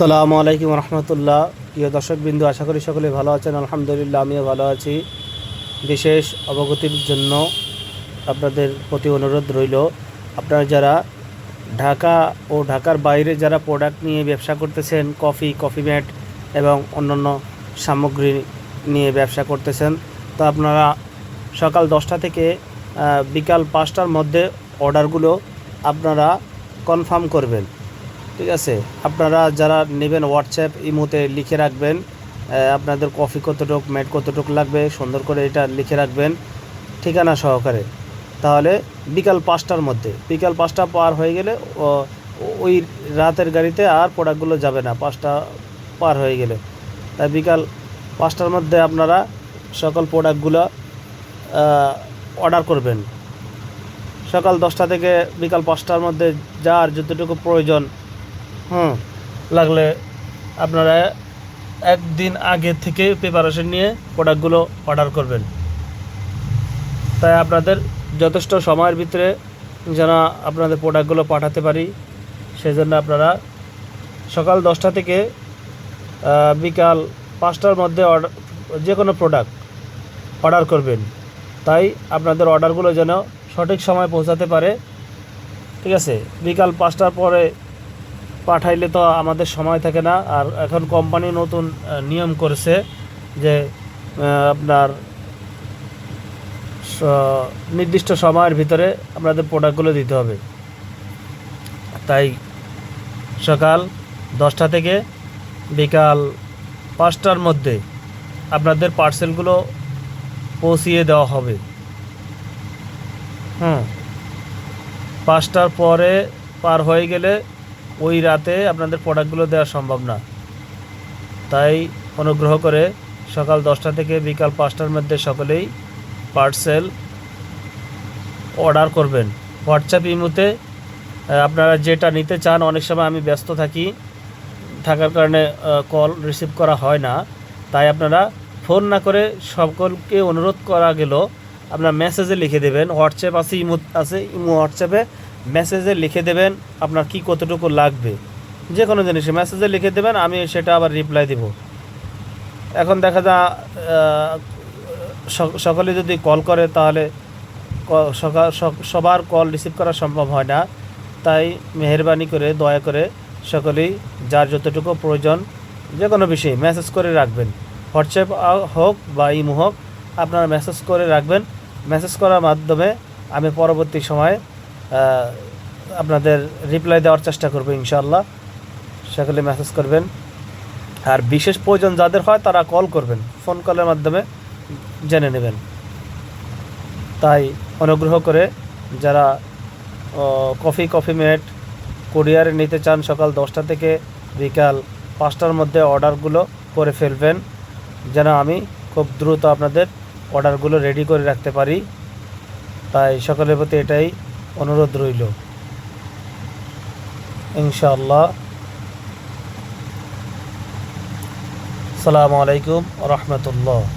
সালামু আলাইকুম রহমতুল্লাহ। প্রিয় দর্শক বিন্দু আশা করি সকলে ভালো আছেন। আলহামদুলিল্লাহ, আমিও ভালো আছি। বিশেষ অবগতির জন্য আপনাদের প্রতি অনুরোধ রইল, আপনারা যারা ঢাকা ও ঢাকার বাইরে যারা প্রোডাক্ট নিয়ে ব্যবসা করতেছেন কফি কফি ম্যাট এবং অন্যান্য সামগ্রী নিয়ে ব্যবসা করতেছেন, তো আপনারা সকাল দশটা থেকে বিকাল পাঁচটার মধ্যে অর্ডারগুলো আপনারা কনফার্ম করবেন। ঠিক আছে? আপনারা যারা নেবেন হোয়াটসঅ্যাপ ইমোতে লিখে রাখবেন আপনাদের কফি কতটুক ম্যাট কতটুক লাগবে, সুন্দর করে এটা লিখে রাখবেন ঠিকানা সহকারে। তাহলে বিকাল পাঁচটার মধ্যে, বিকাল পাঁচটা পার হয়ে গেলে ওই রাতের গাড়িতে আর প্রোডাক্টগুলো যাবে না, পাঁচটা পার হয়ে গেলে। তাই বিকাল পাঁচটার মধ্যে আপনারা সকল প্রোডাক্টগুলো অর্ডার করবেন। সকাল দশটা থেকে বিকাল পাঁচটার মধ্যে যার যতটুকু প্রয়োজন হুম। লাগলে আপনারা একদিন আগে থেকে প্রিপারেশন নিয়ে প্রোডাক্টগুলো অর্ডার করবেন। তাই আপনাদের যথেষ্ট সময়ের ভিতরে যেন আপনাদের প্রোডাক্টগুলো পাঠাতে পারি সেই জন্য আপনারা সকাল দশটা থেকে বিকাল পাঁচটার মধ্যে অর্ডার যে কোনো প্রোডাক্ট অর্ডার করবেন। তাই আপনাদের অর্ডারগুলো যেন সঠিক সময় পৌঁছাতে পারে। ঠিক আছে? বিকাল পাঁচটার পরে পাঠাইলে তো আমাদের সময় থাকে না। আর এখন কোম্পানি নতুন নিয়ম করেছে যে আপনার নির্দিষ্ট সময়ের ভিতরে আপনাদের প্রোডাক্টগুলো দিতে হবে। তাই সকাল দশটা থেকে বিকাল পাঁচটার মধ্যে আপনাদের পার্সেলগুলো পৌঁছিয়ে দেওয়া হবে। হুম। পাঁচটার পরে পার হয়ে গেলে ওই রাতে আপনাদের প্রোডাক্টগুলো দেওয়া সম্ভব না। তাই অনুগ্রহ করে সকাল দশটা থেকে বিকাল পাঁচটার মধ্যে সকলেই পার্সেল অর্ডার করবেন। হোয়াটসঅ্যাপ ইমুতে আপনারা যেটা নিতে চান, অনেক সময় আমি ব্যস্ত থাকি, থাকার কারণে কল রিসিভ করা হয় না। তাই আপনারা ফোন না করে সকলকে অনুরোধ করা গেল, আপনার মেসেজে লিখে দেবেন। হোয়াটসঅ্যাপ আছে, ইমো আছে, ইমো হোয়াটসঅ্যাপে মেসেজে লিখে দেবেন আপনার কি কতটুকু লাগবে। যে কোনো জিনিসে মেসেজে লিখে দেবেন, আমি সেটা আবার রিপ্লাই দেব। এখন দেখা যা সকলে যদি কল করে তাহলে সবার কল রিসিভ করা সম্ভব হয় না। তাই মেহরবানি করে, দয়া করে সকলেই যার যতটুকু প্রয়োজন যে কোনো বিষয়ে মেসেজ করে রাখবেন। হোয়াটসঅ্যাপ হোক বা ইমো হোক, আপনারা মেসেজ করে রাখবেন। মেসেজ করার মাধ্যমে আমি পরবর্তী সময়ে আপনাদের রিপ্লাই দেওয়ার চেষ্টা করব ইনশাল্লাহ সকলে মেসেজ করবেন। আর বিশেষ প্রয়োজন যাদের হয় তারা কল করবেন। ফোন কলের মাধ্যমে জেনে নেবেন। তাই অনুগ্রহ করে যারা কফি কফি মেট কুরিয়ারে নিতে চান সকাল দশটা থেকে বিকাল পাঁচটার মধ্যে অর্ডারগুলো করে ফেলবেন, যেন আমি খুব দ্রুত আপনাদের অর্ডারগুলো রেডি করে রাখতে পারি। তাই সকলের প্রতি এটাই অনুরোধ রইল। ইনশাআল্লাহ। সালামু আলাইকুম রহমতুল্লাহ।